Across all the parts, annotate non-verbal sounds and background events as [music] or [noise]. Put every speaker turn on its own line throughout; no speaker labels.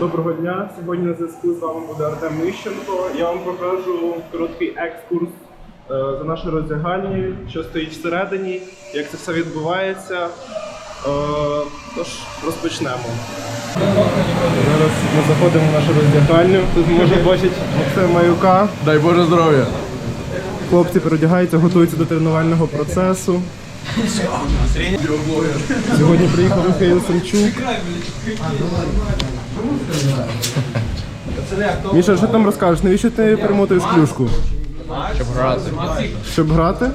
Доброго дня. Сьогодні на зв'язку з вами буде Артем Мищенко. Я вам покажу короткий екскурс е, за нашою роздягальнею, що стоїть всередині, як це все відбувається. Е, Тож розпочнемо. Зараз ми заходимо в нашу роздягальню. Тут можна бачити Максима Маюка.
Дай Боже здоров'я.
Хлопці переодягаються, готуються до тренувального процесу. Сьогодні приїхав Михайло Самчук. Міша, що там розкажеш? Навіщо ти перемотуєш клюшку?
Щоб грати.
Щоб грати?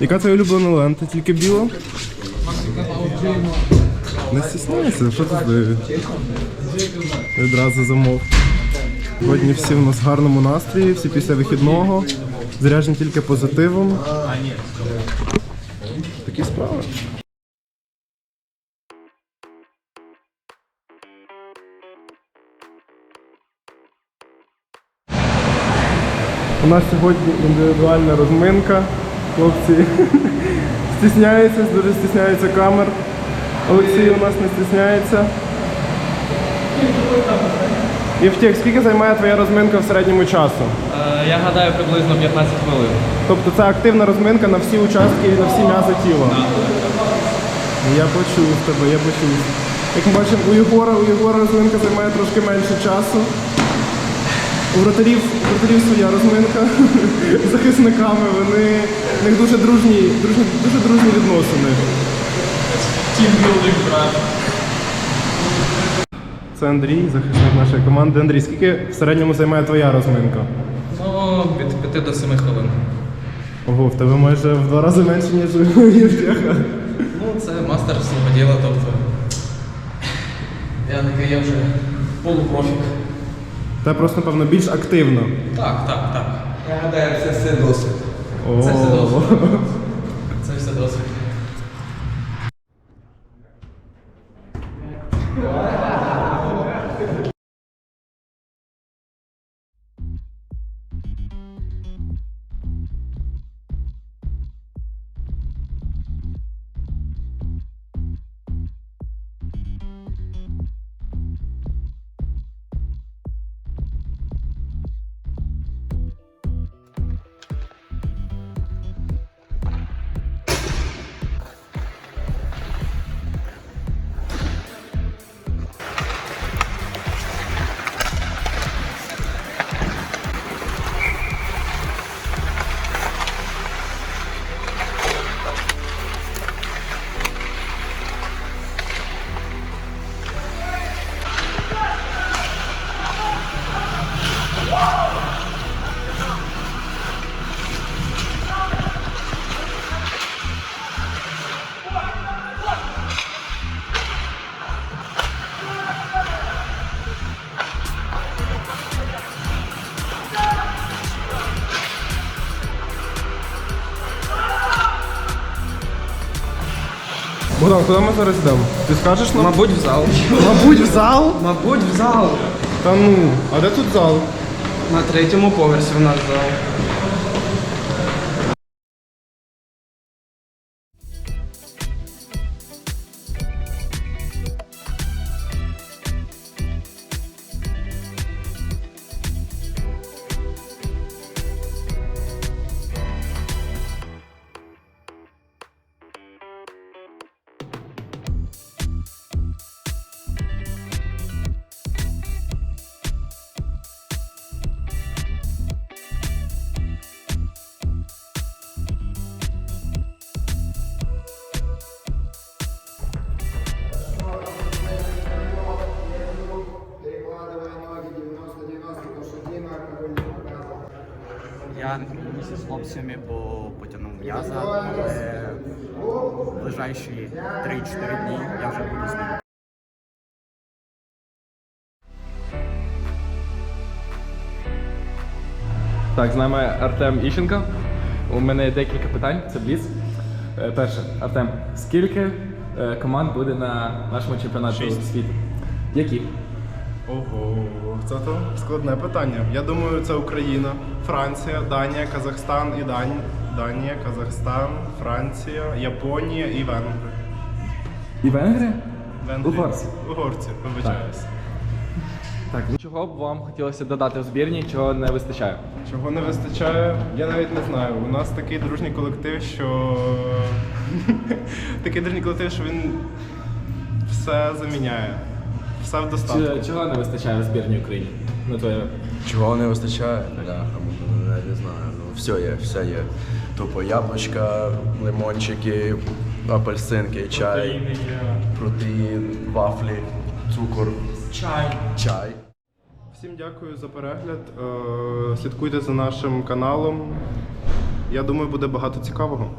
Яка твоя улюблена лента? Тільки біла? Не стісняйся, що ти здаєш? Відразу замов. Сьогодні всі в нас в гарному настрої, всі після вихідного. Заряджені тільки позитивом. Такі справи. У нас сьогодні індивідуальна розминка. Хлопці [laughs] стісняються, дуже стісняються камер. Олексій у нас не стісняється. Євтєк, скільки займає твоя розминка в середньому часу?
Е, Я гадаю приблизно 15 хвилин.
Тобто це активна розминка на всі участки і на всі м'язи тіла. Я почув тебе, я почув. Як ми бачимо, у Єгора, у Єгора розминка займає трошки менше часу. У вратарів, вратарів своя розминка з захисниками, вони в них дуже дружні, дружні, дуже дружні відносини.
Тімбілдинг, брат.
Це Андрій, захисник нашої команди. Андрій, скільки в середньому займає твоя розминка?
Ну, від 5 до 7 хвилин.
Ого, в тебе майже в два рази менше, ніж у Євтєха.
Ну, це мастер свого діла, тобто. Я такий я вже полупрофік.
Та просто, напевно, більш активно.
Так, так, так.
Я гадаю, це все досить.
Це все досвід. [laughs] Це все досвід.
Богдан, куди ми зараз йдемо? Ти скажеш нам?
Мабуть, в зал.
Мабуть, в зал?
Мабуть, в зал.
Та ну, а де тут зал?
На третьому поверсі в нас зал.
З хлопцями бо потягнув м'яза, але в ближайші 3-4 дні я вже буду з ними.
Так, з нами Артем Іщенко. У мене є декілька питань, це бліц. Е, Перше, Артем, скільки е, команд буде на нашому чемпіонаті світу? Які?
Ого, це то складне питання. Я думаю, це Україна, Франція, Данія, Казахстан і Дань... Данія, Казахстан, Франція, Японія і Венгри.
І Венгри?
Венгрії.
Угорці.
Угорці, вибачаюсь.
Так, чого б вам хотілося додати в збірні, чого не вистачає?
Чого не вистачає, я навіть не знаю. У нас такий дружній колектив, що. [laughs] такий дружній колектив, що він все заміняє. Все в достатку.
Чого не вистачає в збірній Україні? Ну, твоє.
Чого не вистачає? Бляха, ну, я не знаю. Ну, все є, все є. Тупо яблучка, лимончики, апельсинки, чай, протеїн, вафлі, цукор,
Чай.
чай.
Всім дякую за перегляд. Е, Слідкуйте за нашим каналом. Я думаю, буде багато цікавого.